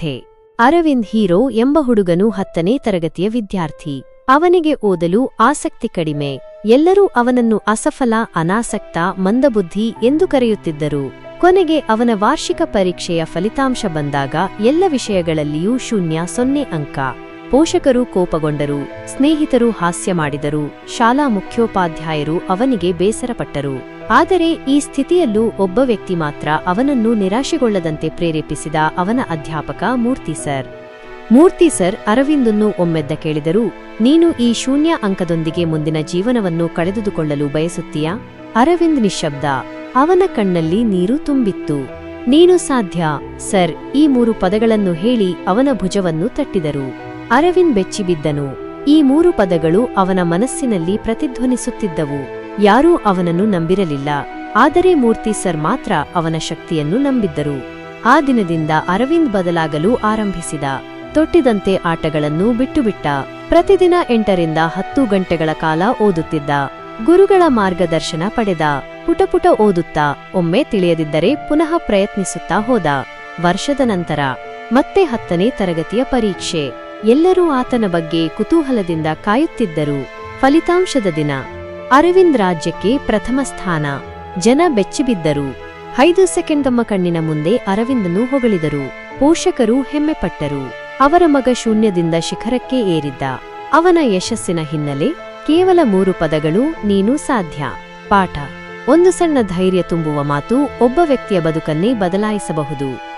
ಕಥೆ. ಅರವಿಂದ್ ಹೀರೋ ಎಂಬ ಹುಡುಗನು ಹತ್ತನೇ ತರಗತಿಯ ವಿದ್ಯಾರ್ಥಿ. ಅವನಿಗೆ ಓದಲು ಆಸಕ್ತಿ ಕಡಿಮೆ. ಎಲ್ಲರೂ ಅವನನ್ನು ಅಸಫಲ, ಅನಾಸಕ್ತ, ಮಂದಬುದ್ಧಿ ಎಂದು ಕರೆಯುತ್ತಿದ್ದರು. ಕೊನೆಗೆ ಅವನ ವಾರ್ಷಿಕ ಪರೀಕ್ಷೆಯ ಫಲಿತಾಂಶ ಬಂದಾಗ ಎಲ್ಲ ವಿಷಯಗಳಲ್ಲಿಯೂ ಶೂನ್ಯ ಸೊನ್ನೆ ಅಂಕ. ಪೋಷಕರು ಕೋಪಗೊಂಡರು, ಸ್ನೇಹಿತರು ಹಾಸ್ಯ ಮಾಡಿದರು, ಶಾಲಾ ಮುಖ್ಯೋಪಾಧ್ಯಾಯರು ಅವನಿಗೆ ಬೇಸರಪಟ್ಟರು ಆದರೆ ಈ ಸ್ಥಿತಿಯಲ್ಲೂ ಒಬ್ಬ ವ್ಯಕ್ತಿ ಮಾತ್ರ ಅವನನ್ನು ನಿರಾಶೆಗೊಳ್ಳದಂತೆ ಪ್ರೇರೇಪಿಸಿದ ಅವನ ಅಧ್ಯಾಪಕ ಮೂರ್ತಿ ಸರ್. ಮೂರ್ತಿ ಸರ್ ಅರವಿಂದನ್ನು ಒಮ್ಮೆದ್ದ ಕೇಳಿದರು, ನೀನು ಈ ಶೂನ್ಯ ಅಂಕದೊಂದಿಗೆ ಮುಂದಿನ ಜೀವನವನ್ನು ಕಳೆದುಕೊಳ್ಳಲು ಬಯಸುತ್ತೀಯ? ಅರವಿಂದ್ ನಿಶಬ್ದ ಅವನ ಕಣ್ಣಲ್ಲಿ ನೀರು ತುಂಬಿತ್ತು. ನೀನು ಸಾಧ್ಯ, ಸರ್. ಈ ಮೂರು ಪದಗಳನ್ನು ಹೇಳಿ ಅವನ ಭುಜವನ್ನು ತಟ್ಟಿದರು. ಅರವಿಂದ್ ಬೆಚ್ಚಿಬಿದ್ದನು. ಈ ಮೂರು ಪದಗಳು ಅವನ ಮನಸ್ಸಿನಲ್ಲಿ ಪ್ರತಿಧ್ವನಿಸುತ್ತಿದ್ದವು. ಯಾರೂ ಅವನನ್ನು ನಂಬಿರಲಿಲ್ಲ. ಆದರೆ ಮೂರ್ತಿ ಸರ್ ಮಾತ್ರ ಅವನ ಶಕ್ತಿಯನ್ನು ನಂಬಿದ್ದರು. ಆ ದಿನದಿಂದ ಅರವಿಂದ್ ಬದಲಾಗಲು ಆರಂಭಿಸಿದ. ತೊಟ್ಟಿದಂತೆ ಆಟಗಳನ್ನು ಬಿಟ್ಟುಬಿಟ್ಟ. ಪ್ರತಿದಿನ ಎಂಟರಿಂದ ಹತ್ತು ಗಂಟೆಗಳ ಕಾಲ ಓದುತ್ತಿದ್ದ. ಗುರುಗಳ ಮಾರ್ಗದರ್ಶನ ಪಡೆದ. ಪುಟಪುಟ ಓದುತ್ತಾ, ಒಮ್ಮೆ ತಿಳಿಯದಿದ್ದರೆ ಪುನಃ ಪ್ರಯತ್ನಿಸುತ್ತಾ ಹೋದ. ವರ್ಷದ ನಂತರ, ಮತ್ತೆ ಹತ್ತನೇ ತರಗತಿಯ ಪರೀಕ್ಷೆ. ಎಲ್ಲರೂ ಆತನ ಬಗ್ಗೆ ಕುತೂಹಲದಿಂದ ಕಾಯುತ್ತಿದ್ದರು. ಫಲಿತಾಂಶದ ದಿನ. ಅರವಿಂದ್ ರಾಜ್ಯಕ್ಕೆ ಪ್ರಥಮ ಸ್ಥಾನ. ಜನ ಬೆಚ್ಚಿಬಿದ್ದರು. ಐದು ಸೆಕೆಂಡ್ ತಮ್ಮ ಕಣ್ಣಿನ ಮುಂದೆ ಅರವಿಂದನು ಹೊಗಳಿದರು. ಪೋಷಕರು ಹೆಮ್ಮೆಪಟ್ಟರು. ಅವರ ಮಗ ಶೂನ್ಯದಿಂದ ಶಿಖರಕ್ಕೆ ಏರಿದ್ದ. ಅವನ ಯಶಸ್ಸಿನ ಹಿನ್ನೆಲೆ ಕೇವಲ ಮೂರು ಪದಗಳು ನೀನು ಸಾಧ್ಯ. ಪಾಠ. ಒಂದು ಸಣ್ಣ ಧೈರ್ಯ ತುಂಬುವ ಮಾತು ಒಬ್ಬ ವ್ಯಕ್ತಿಯ ಬದುಕನ್ನೇ ಬದಲಾಯಿಸಬಹುದು.